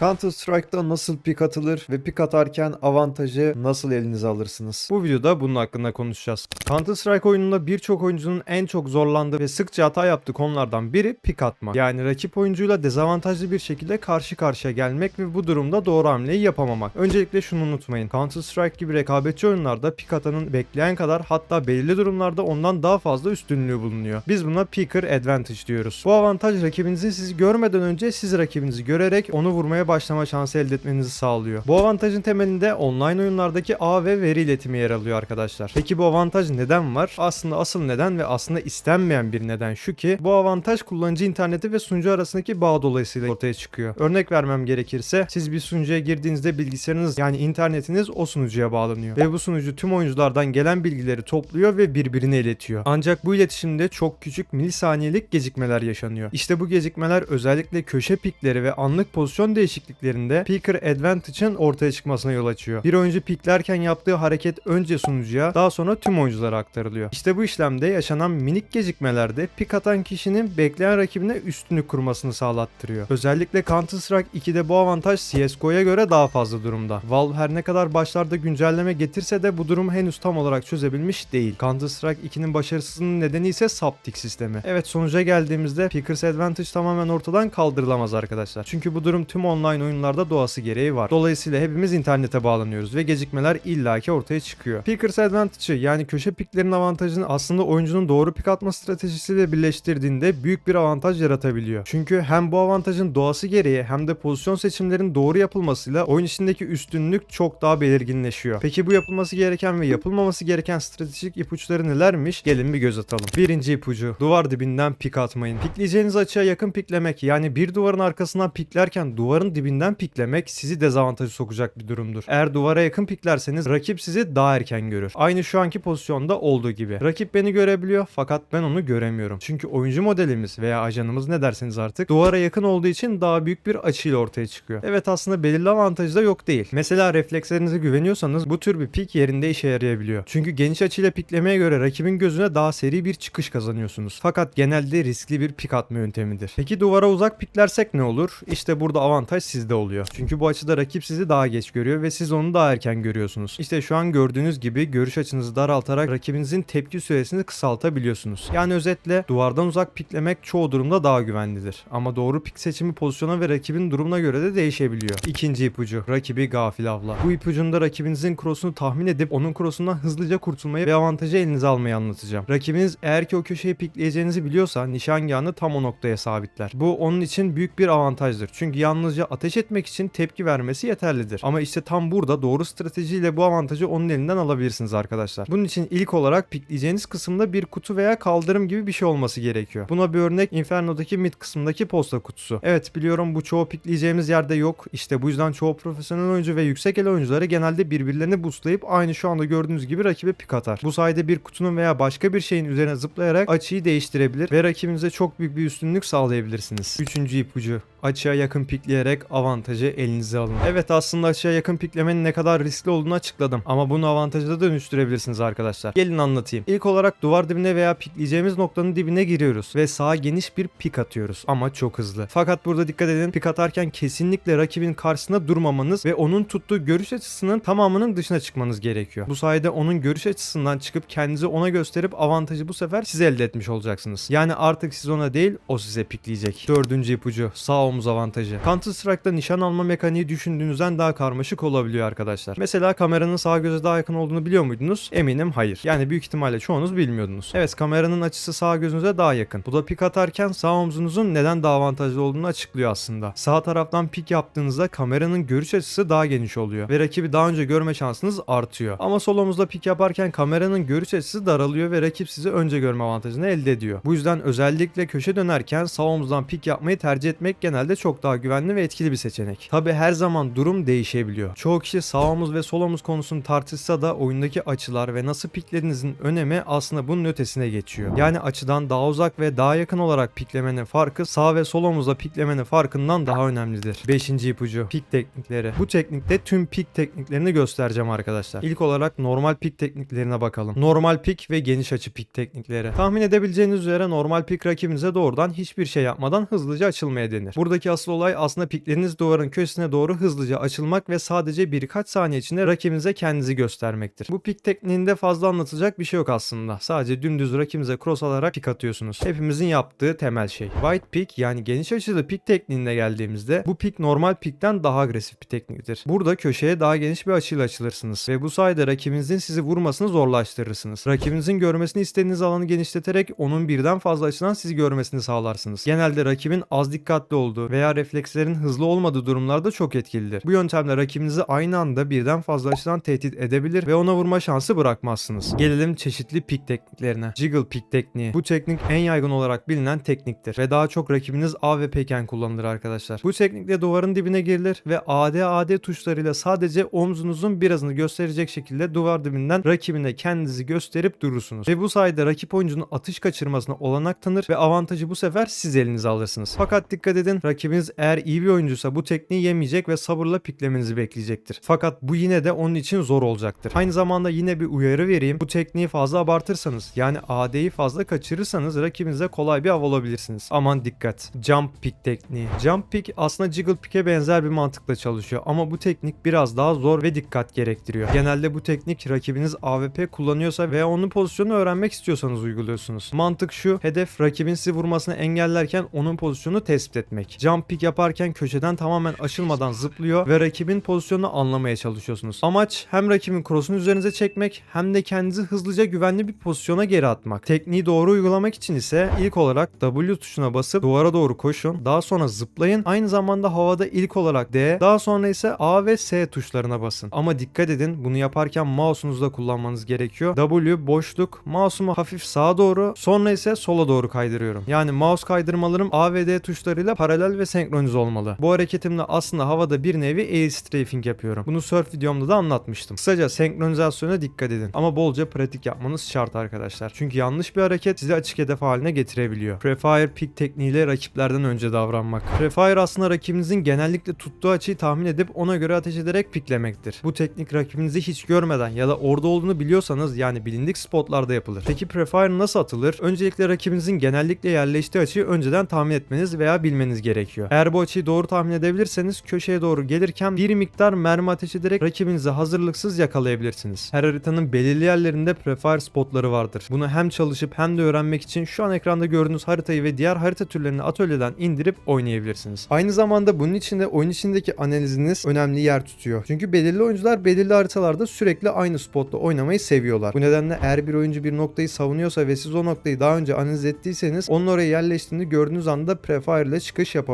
Counter Strike'da nasıl pik atılır ve pik atarken avantajı nasıl elinize alırsınız? Bu videoda bunun hakkında konuşacağız. Counter Strike oyununda birçok oyuncunun en çok zorlandığı ve sıkça hata yaptığı konulardan biri pik atmak. Yani rakip oyuncuyla dezavantajlı bir şekilde karşı karşıya gelmek ve bu durumda doğru hamleyi yapamamak. Öncelikle şunu unutmayın. Counter Strike gibi rekabetçi oyunlarda pik atanın bekleyen kadar hatta belirli durumlarda ondan daha fazla üstünlüğü bulunuyor. Biz buna picker advantage diyoruz. Bu avantaj rakibinizin sizi görmeden önce siz rakibinizi görerek onu vurmaya başlama şansı elde etmenizi sağlıyor. Bu avantajın temelinde online oyunlardaki ağ ve veri iletimi yer alıyor arkadaşlar. Peki bu avantaj neden var? Aslında asıl neden ve aslında istenmeyen bir neden şu ki bu avantaj kullanıcı interneti ve sunucu arasındaki bağ dolayısıyla ortaya çıkıyor. Örnek vermem gerekirse siz bir sunucuya girdiğinizde bilgisayarınız yani internetiniz o sunucuya bağlanıyor. Ve bu sunucu tüm oyunculardan gelen bilgileri topluyor ve birbirine iletiyor. Ancak bu iletişimde çok küçük milisaniyelik gecikmeler yaşanıyor. İşte bu gecikmeler özellikle köşe pikleri ve anlık pozisyon değişikliklerinde Picker Advantage'ın ortaya çıkmasına yol açıyor. Bir oyuncu piklerken yaptığı hareket önce sunucuya daha sonra tüm oyunculara aktarılıyor. İşte bu işlemde yaşanan minik gecikmelerde pik atan kişinin bekleyen rakibine üstünlük kurmasını sağlattırıyor. Özellikle Counter Strike 2'de bu avantaj CSGO'ya göre daha fazla durumda. Valve her ne kadar başlarda güncelleme getirse de bu durumu henüz tam olarak çözebilmiş değil. Counter Strike 2'nin başarısının nedeni ise Saptic sistemi. Evet sonuca geldiğimizde Pickers Advantage tamamen ortadan kaldırılamaz arkadaşlar. Çünkü bu durum tüm online oyunlarda doğası gereği var. Dolayısıyla hepimiz internete bağlanıyoruz ve gecikmeler illaki ortaya çıkıyor. Pickers Advantage'ı yani köşe piklerin avantajını aslında oyuncunun doğru pik atma stratejisiyle birleştirdiğinde büyük bir avantaj yaratabiliyor. Çünkü hem bu avantajın doğası gereği hem de pozisyon seçimlerin doğru yapılmasıyla oyun içindeki üstünlük çok daha belirginleşiyor. Peki bu yapılması gereken ve yapılmaması gereken stratejik ipuçları nelermiş? Gelin bir göz atalım. Birinci ipucu. Duvar dibinden pik atmayın. Pikleyeceğiniz açıya yakın piklemek yani bir duvarın arkasından piklerken duvarın dibinden piklemek sizi dezavantajı sokacak bir durumdur. Eğer duvara yakın piklerseniz rakip sizi daha erken görür. Aynı şu anki pozisyonda olduğu gibi. Rakip beni görebiliyor fakat ben onu göremiyorum. Çünkü oyuncu modelimiz veya ajanımız ne derseniz artık duvara yakın olduğu için daha büyük bir açıyla ortaya çıkıyor. Evet aslında belirli avantajı da yok değil. Mesela reflekslerinize güveniyorsanız bu tür bir pik yerinde işe yarayabiliyor. Çünkü geniş açıyla piklemeye göre rakibin gözüne daha seri bir çıkış kazanıyorsunuz. Fakat genelde riskli bir pik atma yöntemidir. Peki duvara uzak piklersek ne olur? İşte burada avantaj sizde oluyor. Çünkü bu açıda rakip sizi daha geç görüyor ve siz onu daha erken görüyorsunuz. İşte şu an gördüğünüz gibi görüş açınızı daraltarak rakibinizin tepki süresini kısaltabiliyorsunuz. Yani özetle duvardan uzak piklemek çoğu durumda daha güvenlidir. Ama doğru pik seçimi pozisyona ve rakibin durumuna göre de değişebiliyor. İkinci ipucu. Rakibi gafil avla. Bu ipucunda rakibinizin cross'unu tahmin edip onun cross'undan hızlıca kurtulmayı ve avantajı elinize almayı anlatacağım. Rakibiniz eğer ki o köşeyi pikleyeceğinizi biliyorsa nişangahını tam o noktaya sabitler. Bu onun için büyük bir avantajdır. Çünkü yalnızca ateş etmek için tepki vermesi yeterlidir. Ama işte tam burada doğru stratejiyle bu avantajı onun elinden alabilirsiniz arkadaşlar. Bunun için ilk olarak pikleyeceğiniz kısımda bir kutu veya kaldırım gibi bir şey olması gerekiyor. Buna bir örnek Inferno'daki mid kısmındaki posta kutusu. Evet biliyorum bu çoğu pikleyeceğimiz yerde yok. İşte bu yüzden çoğu profesyonel oyuncu ve yüksek el oyuncuları genelde birbirlerini boostlayıp aynı şu anda gördüğünüz gibi rakibe pik atar. Bu sayede bir kutunun veya başka bir şeyin üzerine zıplayarak açıyı değiştirebilir ve rakibinize çok büyük bir üstünlük sağlayabilirsiniz. Üçüncü ipucu açığa yakın pikleyerek avantajı elinize alın. Evet aslında açığa yakın piklemenin ne kadar riskli olduğunu açıkladım ama bunu avantaja da dönüştürebilirsiniz arkadaşlar. Gelin anlatayım. İlk olarak duvar dibine veya pikleyeceğimiz noktanın dibine giriyoruz ve sağa geniş bir pik atıyoruz ama çok hızlı. Fakat burada dikkat edin pik atarken kesinlikle rakibin karşısında durmamanız ve onun tuttuğu görüş açısının tamamının dışına çıkmanız gerekiyor. Bu sayede onun görüş açısından çıkıp kendinizi ona gösterip avantajı bu sefer siz elde etmiş olacaksınız. Yani artık siz ona değil o size pikleyecek. Dördüncü ipucu sağ omuz avantajı. Counter Strike'da nişan alma mekaniği düşündüğünüzden daha karmaşık olabiliyor arkadaşlar. Mesela kameranın sağ göze daha yakın olduğunu biliyor muydunuz? Eminim hayır. Yani büyük ihtimalle çoğunuz bilmiyordunuz. Evet kameranın açısı sağ gözünüze daha yakın. Bu da pik atarken sağ omzunuzun neden daha avantajlı olduğunu açıklıyor aslında. Sağ taraftan pik yaptığınızda kameranın görüş açısı daha geniş oluyor ve rakibi daha önce görme şansınız artıyor. Ama sol omuzla pik yaparken kameranın görüş açısı daralıyor ve rakip sizi önce görme avantajını elde ediyor. Bu yüzden özellikle köşe dönerken sağ omuzdan pik yapmayı tercih etmek genelde çok daha güvenli ve etkili bir seçenek. Tabi her zaman durum değişebiliyor. Çoğu kişi sağ omuz ve sol omuz konusunu tartışsa da oyundaki açılar ve nasıl piklerinizin önemi aslında bunun ötesine geçiyor. Yani açıdan daha uzak ve daha yakın olarak piklemenin farkı sağ ve sol omuzla piklemenin farkından daha önemlidir. 5. ipucu pik teknikleri. Bu teknikte tüm pik tekniklerini göstereceğim arkadaşlar. İlk olarak normal pik tekniklerine bakalım. Normal pik ve geniş açı pik teknikleri. Tahmin edebileceğiniz üzere normal pik rakibinize doğrudan hiçbir şey yapmadan hızlıca açılmaya denir. Burada Buradaki asıl olay aslında pikleriniz duvarın köşesine doğru hızlıca açılmak ve sadece birkaç saniye içinde rakibinize kendinizi göstermektir. Bu pik tekniğinde fazla anlatılacak bir şey yok aslında. Sadece dümdüz rakibinize cross alarak pik atıyorsunuz. Hepimizin yaptığı temel şey. Wide pik yani geniş açılı pik tekniğine geldiğimizde bu pik normal pikten daha agresif bir tekniktir. Burada köşeye daha geniş bir açıyla açılırsınız ve bu sayede rakibinizin sizi vurmasını zorlaştırırsınız. Rakibinizin görmesini istediğiniz alanı genişleterek onun birden fazla açıdan sizi görmesini sağlarsınız. Genelde rakibin az dikkatli olduğu veya reflekslerin hızlı olmadığı durumlarda çok etkilidir. Bu yöntemle rakibinizi aynı anda birden fazla açıdan tehdit edebilir ve ona vurma şansı bırakmazsınız. Gelelim çeşitli pik tekniklerine. Jiggle pik tekniği. Bu teknik en yaygın olarak bilinen tekniktir ve daha çok rakibiniz A ve P'ken kullanılır arkadaşlar. Bu teknikle duvarın dibine girilir ve AD AD tuşlarıyla sadece omzunuzun birazını gösterecek şekilde duvar dibinden rakibine kendinizi gösterip durursunuz. Ve bu sayede rakip oyuncunun atış kaçırmasına olanak tanır ve avantajı bu sefer siz elinize alırsınız. Fakat dikkat edin rakibiniz eğer iyi bir oyuncuysa bu tekniği yemeyecek ve sabırla piklemenizi bekleyecektir. Fakat bu yine de onun için zor olacaktır. Aynı zamanda yine bir uyarı vereyim. Bu tekniği fazla abartırsanız yani AD'yi fazla kaçırırsanız rakibinize kolay bir av olabilirsiniz. Aman dikkat. Jump pick tekniği. Jump pick aslında jiggle pick'e benzer bir mantıkla çalışıyor ama bu teknik biraz daha zor ve dikkat gerektiriyor. Genelde bu teknik rakibiniz AWP kullanıyorsa veya onun pozisyonunu öğrenmek istiyorsanız uyguluyorsunuz. Mantık şu, hedef rakibin sizi vurmasını engellerken onun pozisyonunu tespit etmek. Jump pick yaparken köşeden tamamen aşılmadan zıplıyor ve rakibin pozisyonunu anlamaya çalışıyorsunuz. Amaç hem rakibin cross'unu üzerinize çekmek hem de kendinizi hızlıca güvenli bir pozisyona geri atmak. Tekniği doğru uygulamak için ise ilk olarak W tuşuna basıp duvara doğru koşun. Daha sonra zıplayın. Aynı zamanda havada ilk olarak D, daha sonra ise A ve S tuşlarına basın. Ama dikkat edin bunu yaparken mouse'unuzu da kullanmanız gerekiyor. W boşluk, mouse'umu hafif sağa doğru, sonra ise sola doğru kaydırıyorum. Yani mouse kaydırmalarım A ve D tuşlarıyla paralel ve senkronize olmalı. Bu hareketimle aslında havada bir nevi air strafing yapıyorum. Bunu surf videomda da anlatmıştım. Kısaca senkronizasyona dikkat edin. Ama bolca pratik yapmanız şart arkadaşlar. Çünkü yanlış bir hareket sizi açık hedef haline getirebiliyor. Prefire pick tekniğiyle rakiplerden önce davranmak. Prefire aslında rakibinizin genellikle tuttuğu açıyı tahmin edip ona göre ateş ederek piklemektir. Bu teknik rakibinizi hiç görmeden ya da orada olduğunu biliyorsanız yani bilindik spotlarda yapılır. Peki Prefire nasıl atılır? Öncelikle rakibinizin genellikle yerleştiği açıyı önceden tahmin etmeniz veya bilmeniz gerekiyor. Eğer bu açıyı doğru tahmin edebilirseniz köşeye doğru gelirken bir miktar mermi ateş ederek rakibinizi hazırlıksız yakalayabilirsiniz. Her haritanın belirli yerlerinde Prefire spotları vardır. Bunu hem çalışıp hem de öğrenmek için şu an ekranda gördüğünüz haritayı ve diğer harita türlerini atölyeden indirip oynayabilirsiniz. Aynı zamanda bunun için de oyun içindeki analiziniz önemli yer tutuyor. Çünkü belirli oyuncular belirli haritalarda sürekli aynı spotta oynamayı seviyorlar. Bu nedenle eğer bir oyuncu bir noktayı savunuyorsa ve siz o noktayı daha önce analiz ettiyseniz onun oraya yerleştiğini gördüğünüz anda Prefire ile çıkış yapabilirsiniz.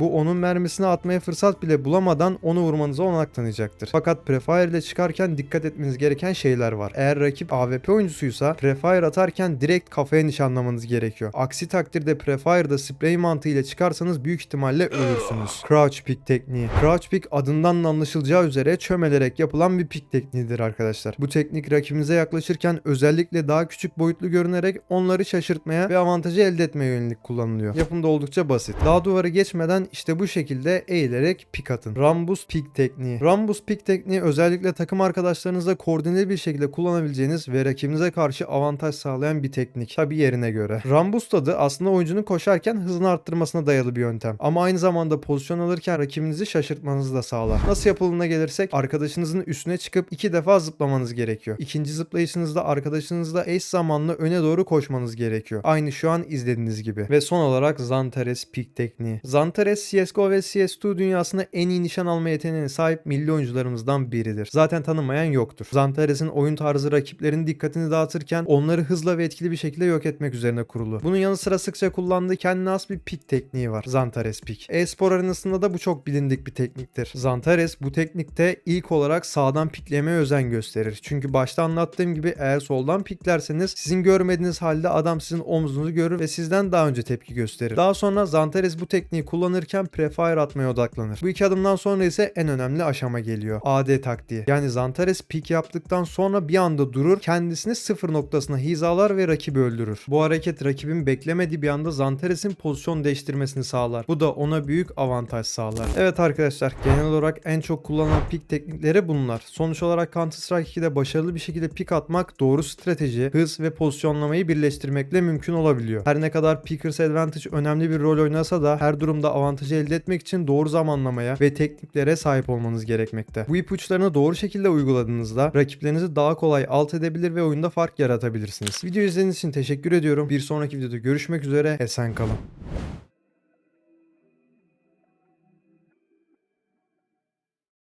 Bu onun mermisini atmaya fırsat bile bulamadan onu vurmanıza olanak tanıyacaktır. Fakat Prefire ile çıkarken dikkat etmeniz gereken şeyler var. Eğer rakip AWP oyuncusuysa Prefire atarken direkt kafaya nişanlamanız gerekiyor. Aksi takdirde Prefire'da sprey mantığıyla çıkarsanız büyük ihtimalle ölürsünüz. Crouch pick tekniği. Crouch pick adından da anlaşılacağı üzere çömelerek yapılan bir pick tekniğidir arkadaşlar. Bu teknik rakibinize yaklaşırken özellikle daha küçük boyutlu görünerek onları şaşırtmaya ve avantajı elde etmeye yönelik kullanılıyor. Yapımda oldukça basit. Daha duvarı geçmeden işte bu şekilde eğilerek pik atın. Rambus pick tekniği. Rambus pick tekniği özellikle takım arkadaşlarınızla koordineli bir şekilde kullanabileceğiniz ve rakibinize karşı avantaj sağlayan bir teknik. Tabi yerine göre. Rambus tadı aslında oyuncunun koşarken hızını arttırmasına dayalı bir yöntem. Ama aynı zamanda pozisyon alırken rakibinizi şaşırtmanızı da sağlar. Nasıl yapıldığına gelirsek arkadaşınızın üstüne çıkıp iki defa zıplamanız gerekiyor. İkinci zıplayışınızda arkadaşınızla eş zamanlı öne doğru koşmanız gerekiyor. Aynı şu an izlediğiniz gibi. Ve son olarak Zantares pik tekniği. Zantares CSGO ve CS2 dünyasında en iyi nişan alma yeteneğine sahip milli oyuncularımızdan biridir. Zaten tanımayan yoktur. Zantares'in oyun tarzı rakiplerin dikkatini dağıtırken onları hızla ve etkili bir şekilde yok etmek üzerine kurulu. Bunun yanı sıra sıkça kullandığı kendine has bir pik tekniği var. Zantares pik. E-spor arenasında da bu çok bilindik bir tekniktir. Zantares bu teknikte ilk olarak sağdan piklemeye özen gösterir. Çünkü başta anlattığım gibi eğer soldan piklerseniz sizin görmediğiniz halde adam sizin omzunuzu görür ve sizden daha önce tepki gösterir. Daha sonra Zantares bu tekniği kullanırken prefire atmaya odaklanır. Bu iki adımdan sonra ise en önemli aşama geliyor. AD taktiği. Yani Zantares pik yaptıktan sonra bir anda durur, kendisini sıfır noktasına hizalar ve rakibi öldürür. Bu hareket rakibin beklemediği bir anda Zantares'in pozisyon değiştirmesini sağlar. Bu da ona büyük avantaj sağlar. Evet arkadaşlar genel olarak en çok kullanılan pik teknikleri bunlar. Sonuç olarak Counter Strike 2'de başarılı bir şekilde pik atmak doğru strateji, hız ve pozisyonlamayı birleştirmekle mümkün olabiliyor. Her ne kadar Pickers Advantage önemli bir rol oynasa da her durumda avantajı elde etmek için doğru zamanlamaya ve tekniklere sahip olmanız gerekmekte. Bu ipuçlarını doğru şekilde uyguladığınızda rakiplerinizi daha kolay alt edebilir ve oyunda fark yaratabilirsiniz. Video izlediğiniz için teşekkür ediyorum. Bir sonraki videoda görüşmek üzere. Esen kalın.